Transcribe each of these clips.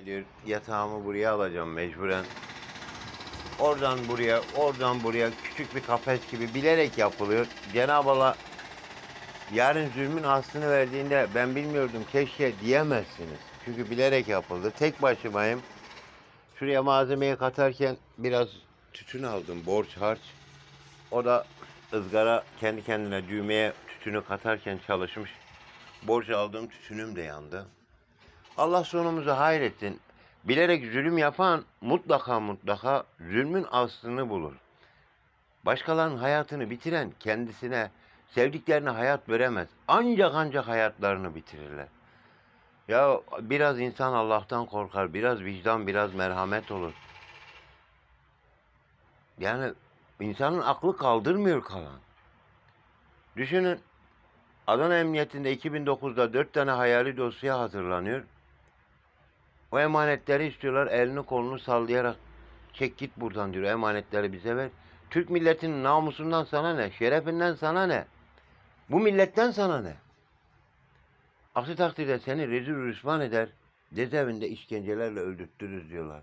Geliyor yatağımı buraya alacağım mecburen. Oradan buraya, oradan buraya küçük bir kafes gibi bilerek yapılıyor. Cenab-ı Allah yarın zulmün aslını verdiğinde ben bilmiyordum keşke diyemezsiniz. Çünkü bilerek yapıldı. Tek başımayım. Şuraya malzemeyi katarken biraz tütün aldım, borç harç. O da ızgara kendi kendine düğmeye tütünü katarken çalışmış. Borç aldığım tütünüm de yandı. Allah sonumuzu hayretsin. Bilerek zulüm yapan mutlaka mutlaka zulmün aslını bulur. Başkalarının hayatını bitiren kendisine, sevdiklerine hayat veremez. Ancak ancak hayatlarını bitirirler. Ya biraz insan Allah'tan korkar, biraz vicdan, biraz merhamet olur. Yani insanın aklı kaldırmıyor kalan. Düşünün Adana Emniyetinde 2009'da 4 tane hayali dosya hazırlanıyor. O emanetleri istiyorlar elini kolunu sallayarak çek git buradan diyor emanetleri bize ver. Türk milletinin namusundan sana ne? Şerefinden sana ne? Bu milletten sana ne? Aksi takdirde seni rezil rüsvan eder, cezaevinde işkencelerle öldürtürüz diyorlar.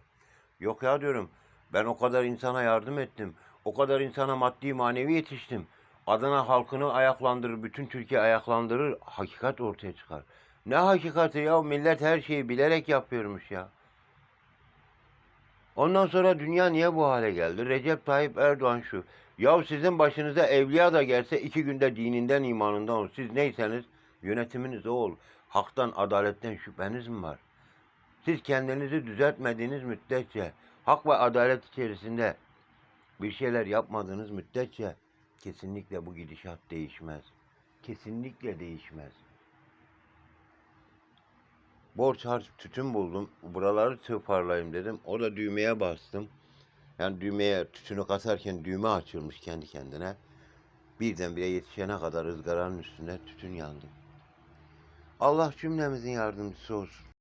Yok ya diyorum, ben o kadar insana yardım ettim, o kadar insana maddi manevi yetiştim. Adana halkını ayaklandırır, bütün Türkiye ayaklandırır, hakikat ortaya çıkar. Ne hakikati ya, millet her şeyi bilerek yapıyormuş ya. Ondan sonra dünya niye bu hale geldi? Recep Tayyip Erdoğan şu. Ya sizin başınıza evliya da gelse iki günde dininden imanından olur. Siz neyseniz yönetiminiz o ol. Haktan, adaletten şüpheniz mi var? Siz kendinizi düzeltmediğiniz müddetçe, hak ve adalet içerisinde bir şeyler yapmadığınız müddetçe kesinlikle bu gidişat değişmez. Kesinlikle değişmez. Borç harç tütün buldum. Buraları toparlayayım dedim. O da düğmeye bastım. Yani düğmeye tütünü kasarken düğme açılmış kendi kendine. Birdenbire yetişene kadar ızgaranın üstünde tütün yandı. Allah cümlemizin yardımcısı olsun.